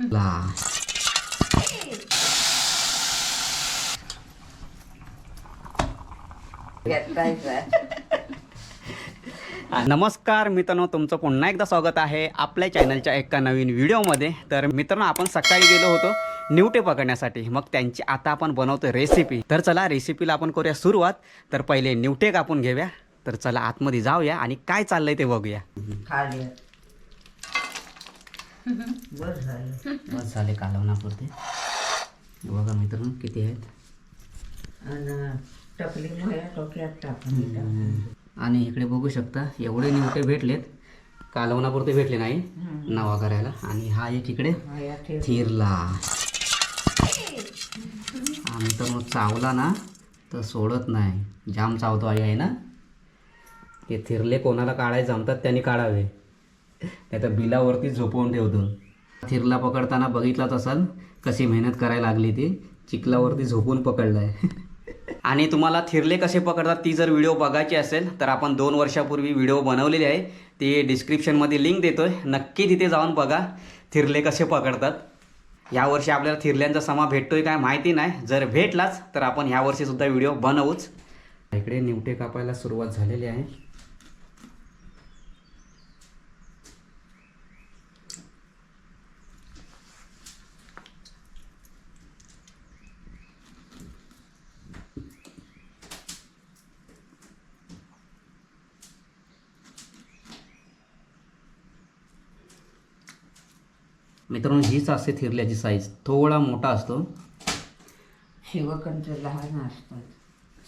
ला नमस्कार मित्रांनो तुमचं पुन्हा एकदा स्वागत आहे आपल्या चॅनलच्या एका नवीन व्हिडिओमध्ये. तर मित्रांनो आपण सकाळी गेलो होतो निवटे पकडण्यासाठी. मग त्यांची आता आपण बनवतो रेसिपी तर चला रेसिपीला आपण करूया सुरुवात. तर पहिले निवटे कापून घेऊया. तर चला आतमध्ये जाऊया आणि काय चाललंय ते बघूया. बर झालं. बस झाले कालवणापुरते. बघा मित्रांनो किती आहेत? आणि टोक्यात टाकून इकडे बघू शकता एवढे निवटे भेटलेत. कालवणापुरते भेटले नाही नवा करायला. आणि हा एक इकडे. थिरला आम्ही तर मग चावला ना तर सोडत नाही. जाम चावतो आई आहे ना. ते थिरले कोणाला काढायचे जमतात त्यांनी काढावे. नाही तर बिलावरती झोपवून ठेवतो. थिरला पकडताना बघितलाच असाल कशी मेहनत करायला लागली ती? चिखलावरती झोपून पकडलाय. आणि तुम्हाला थिरले कसे पकडतात ती जर व्हिडिओ बघायची असेल तर आपण दोन वर्षापूर्वी व्हिडिओ बनवलेली आहे. ती डिस्क्रिप्शनमध्ये लिंक देतोय. नक्की तिथे जाऊन बघा थिरले कसे पकडतात. यावर्षी आपल्याला थिरल्यांचा समा भेटतो आहे काय माहिती नाही. जर भेटलाच तर आपण ह्यावर्षीसुद्धा व्हिडिओ बनवूच. इकडे निवटे कापायला सुरुवात झालेली आहे. मित्रांनो हीच असते थिरल्याची साईज थोडा मोठा असतो. शिवकांचं लहान असतात.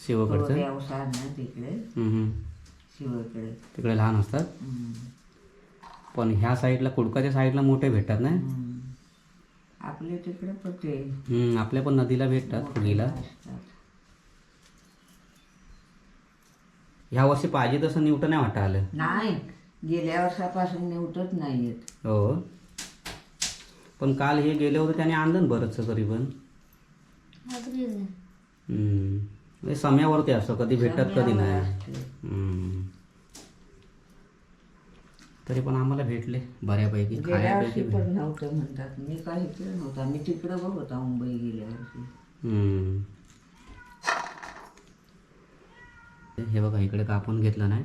शिवकडचं व्यवसाय ना तिकडे. हम्म, हम्म. शिवकडे तिकडे लहान असतात? हम्म. पण ह्या साईडला कुडकाच्या साईडला मोठे भेटतात ना? हम्म. आपले तिकडे पण ते हम्म, आपल्या पण नदीला भेटतात फुगीला असतात. ह्या वर्षी पाहिजे तसं निवटं नाही वाटतं आलं. नाही गेल्या वर्षापासून निवटत नाही हो. पण काल हे गेले होते त्याने आणलं बरंचसं तरी पण हम्म. सम्यावरती असतं कधी भेटतात कधी नाही. हम्म. तरी पण आम्हाला भेटले बऱ्यापैकी गेल्या वर्षी खाण्यापैकी पण नव्हतं म्हणतात मी काही इकडे नव्हता मी तिकडे बघ होता मुंबई गेल्या वर्षी हम्म. हे बघा इकडे कापून घेतलं नाही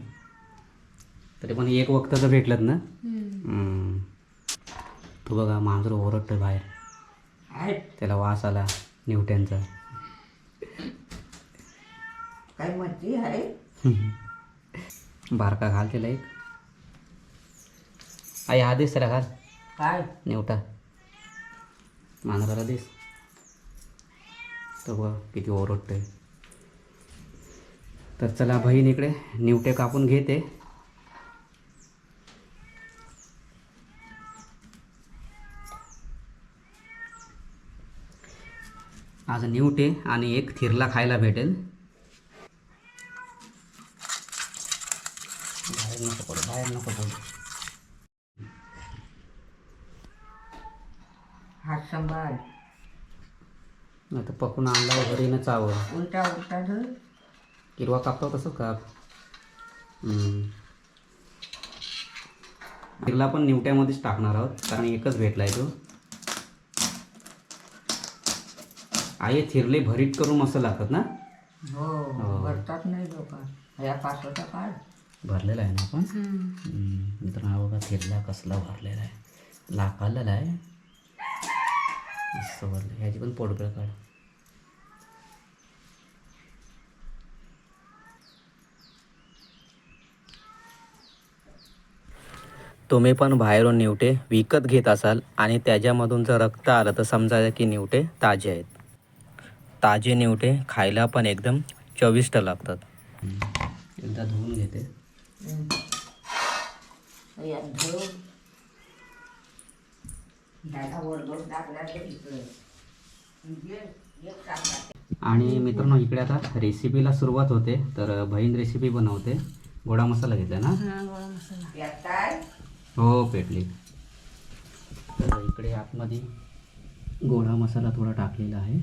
तरी पण एक वक्ताचं भेटलं ना हम्म. तो बघा मांजर ओरडतोय बाहेर. त्याला वास आला निवट्यांचा. काय मच्छी आहे? बारका घाल त्याला एक. आई हा दिस त्याला घाल. काय? निवटा. मांजराला दिस. तो बघ किती ओरडतोय. तर चला बहीण इकडे निवटे कापून घेते. आज निवटे आणि एक थिरला खायला भेटेल. बाहेर नको पडू बाहेर नको पडू. हात सांभाळ. नाही तर पकून आणला घरी न चावं उलटा उलटा धर. हिरवा कापतो तसं काप. हिरला पण निवट्यामध्येच टाकणार आहोत कारण एकच भेटलाय तो. आई थिरले भरीत करून मस्त लागतात ना? हो भरतात नाही लोक. ह्या पाचोटा काढ. भरलेला आहे ना आपण? हम्म. मित्रांनो हा बघा थिरला कसला भरलेला आहे. लाखालेला आहे. मस्त भरलं. ह्याची पण पोडकळ काढ. तुम्ही पण बाहेरून निवटे विकत घेत असाल आणि त्याच्यामधून जर रक्त आलं तर समजायचं की निवटे ताजे आहेत. ताजे निवटे खायला पण एकदम चविष्ट लागतात. एकदा धुवून घेते. आणि मित्रांनो इकडे आता रेसिपीला सुरुवात होते. तर बहीण रेसिपी बनवते. गोडा मसाला घेतला ना? यात काय हो पेटली. तर इकडे आतमध्ये गोडा मसाला थोडा टाकलेला आहे.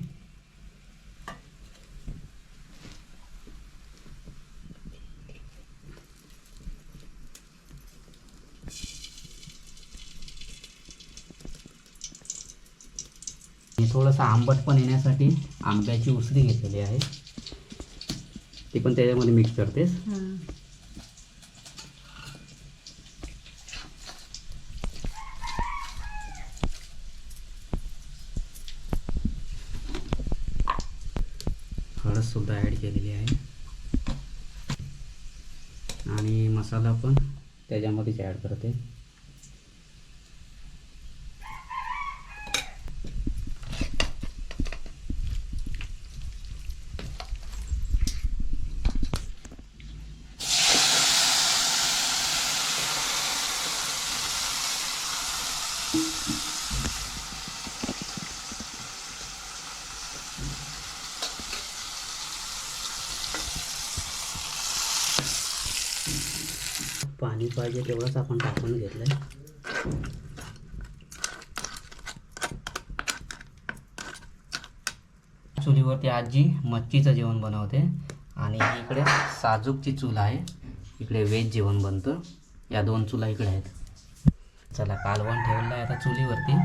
थोडंसं आंबट पण येण्यासाठी आंब्याची उसळी घेतलेली आहे. ती पण त्याच्यामध्ये मिक्स करतेस. हळदसुद्धा ॲड केलेली आहे. आणि मसाला पण त्याच्यामध्येच ॲड करते. पाणी पाहिजे तेवढंच आपण टाकून घेतलंय. चुलीवरती आजी मच्छीचं जेवण बनवते आणि इकडे साजूकची चूल आहे. इकडे व्हेज जेवण बनतं. या दोन चुला इकडे आहेत. चला कालवण ठेवलं आहे आता चुलीवरती.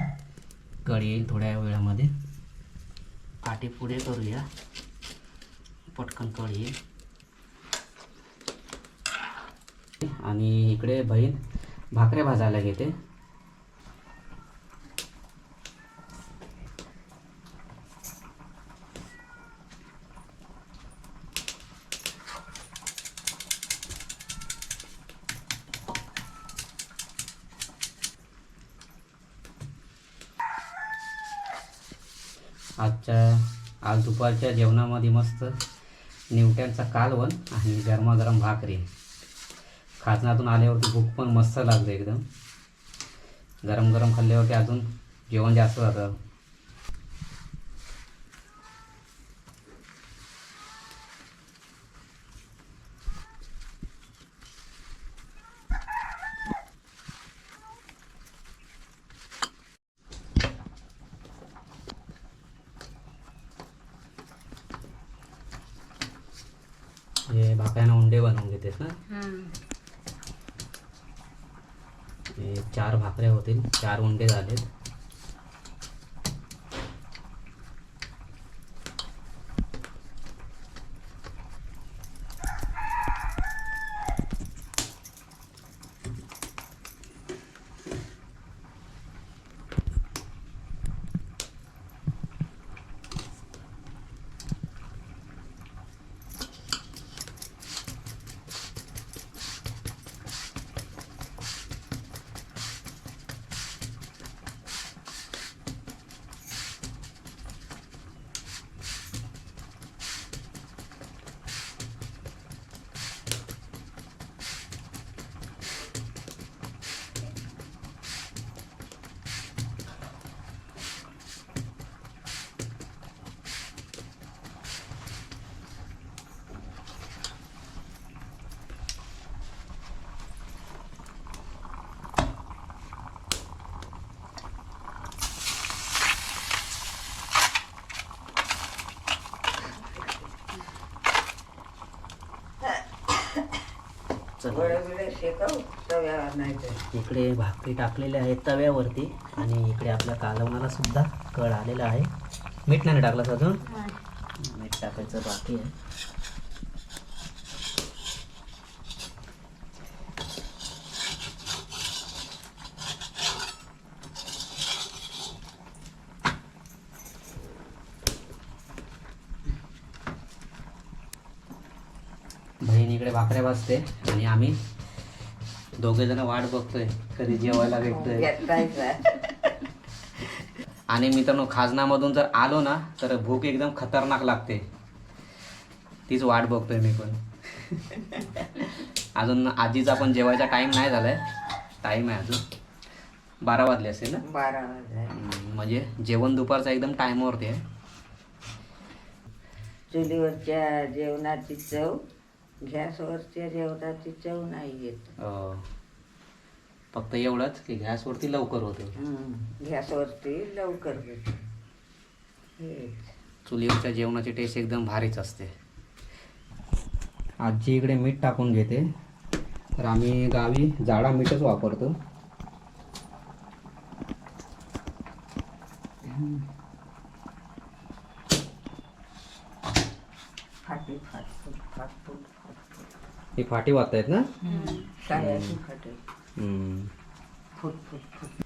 कढी येईल थोड्या वेळामध्ये. पाठी पुढे करूया. पटकन कढी येईल. आणि इकडे बहीण भाकऱ्या भाजायला घेते. आजच्या आज दुपारच्या जेवणामध्ये मस्त निवट्यांचा कालवण आणि गरमागरम भाकरी. खाजनातून आल्यावरती भूक पण मस्त लागते एकदम. गरम गरम खाल्ल्यावरती अजून जेवण जास्त जातं हे भाकऱ्यांना उंडे बनवून घेतेस ना? हे चार भाकऱ्या होतील चार उंडे झालेत. इकडे भाकरी टाकलेल्या आहेत तव्यावरती आणि इकडे आपल्या कालवणाला सुद्धा कळ आलेला आहे. मीठ नाही टाकलं अजून? मीठ टाकायचं बाकी आहे बहीण इकडे भाकऱ्या भाजते आणि आम्ही दोघे जण वाट बघतोय कधी जेवायला भेटतोय. आणि मित्रांनो खाजनामधून जर आलो ना तर भूक एकदम खतरनाक लागते. तीच वाट बघतोय मी पण. अजून आजीचा पण जेवायचा टाईम नाही झालाय. टाईम आहे अजून. बारा वाजले असेल ना? बारा वाजता हम्म, म्हणजे जेवण दुपारचा एकदम टाईमवरती आहे. चुलीवरच्या जेवणाची चव गॅसवरच्या जेवणाची चव नाही येत. अं, फक्त एवढंच की गॅसवरती लवकर होतं. हं, गॅसवरती लवकर होते. हेच. चुलीवरच्या जेवणाची टेस्ट एकदम भारीच असते. आजी इकडे मीठ टाकून घेते. तर आम्ही गावी जाडा मीठच वापरतो. ही फाटी वाजतायत ना? टाळ्याची फाटे हम्म. फुट फुट फुट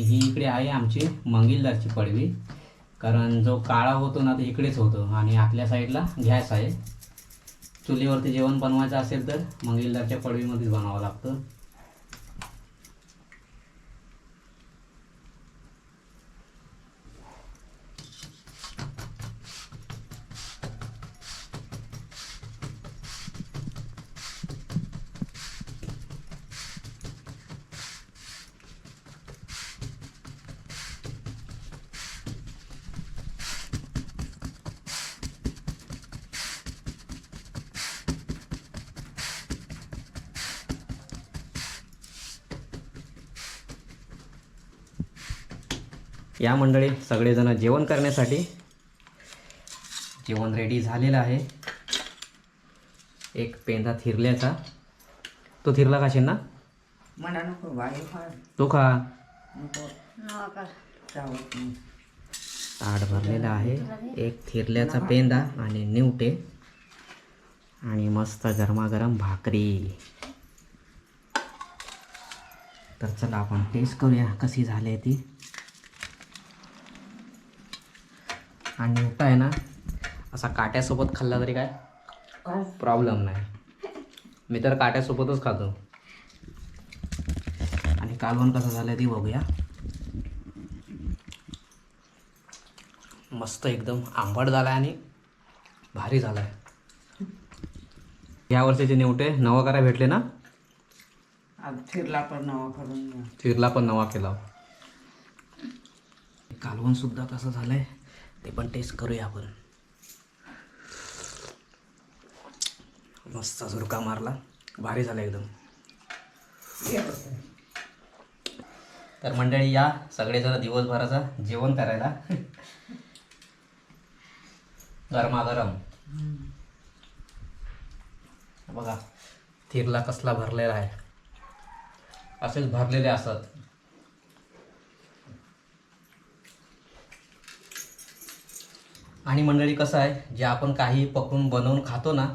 ही इकडे आहे आमची मंगिलदारची पडवी. कारण जो काळा होतो ना तो इकडेच होतो. आणि आतल्या साईडला गॅस आहे. चुलीवरती जेवण बनवायचं असेल तर मंगिलदारच्या पडवीमध्येच बनवावं लागतं. या मंडळी सगळेजण जेवण करण्यासाठी जेवण रेडी झालेलं आहे. एक पेंदा थिरल्याचा. तो थिरला खाशील ना मला नको वायू फार तो खा. ताट भरलेला आहे. एक थिरल्याचा पेंदा आणि निवटे. आणि मस्त गरमागरम भाकरी. तर चला आपण टेस्ट करूया कशी झाली ती. आणि निवटा आहे ना असा काट्यासोबत खाल्ला तरी काय प्रॉब्लेम नाही. मी तर काट्यासोबतच खातो. आणि कालवण कसं झालं ती बघूया. मस्त एकदम आंबट झाला आणि भारी झाला आहे या वर्षीचे नेवटे नवा करा भेटले ना? फिरला पण नवा करून. फिरला पण नवा केला. कालवण सुद्धा कसं झालंय? ते पण टेस्ट करूया आपण. मस्त झुरका मारला. भारी झाला एकदम. तर मंडळी या सगळेजण दिवसभराचा जेवण करायला. गरमागरम. बघा थिरला कसला भरलेला आहे. असेच भरलेले असत. आणि मंडळी कसं आहे? जे आपण काही पकडून बनवून खातो ना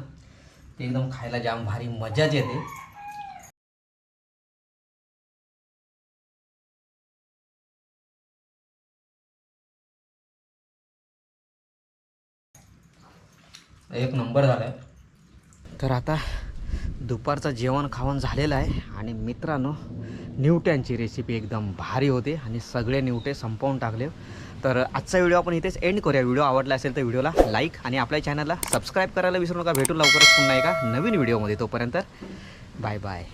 ते एकदम खायला जाम भारी मजाच येते. एक नंबर झाला तर आता दुपारचं जेवण खावण झालेलं आहे आणि मित्रांनो निवट्यांची रेसिपी एकदम भारी होते आणि सगळे निवटे संपवून टाकले. तर आजचा व्हिडिओ आपण इथेच एंड करूया. व्हिडिओ आवडला असेल तर व्हिडिओला लाईक आणि आपल्या चॅनलला सबस्क्राईब करायला विसरू नका. भेटू लवकरच पुन्हा एका नवीन व्हिडिओमध्ये तोपर्यंत बाय बाय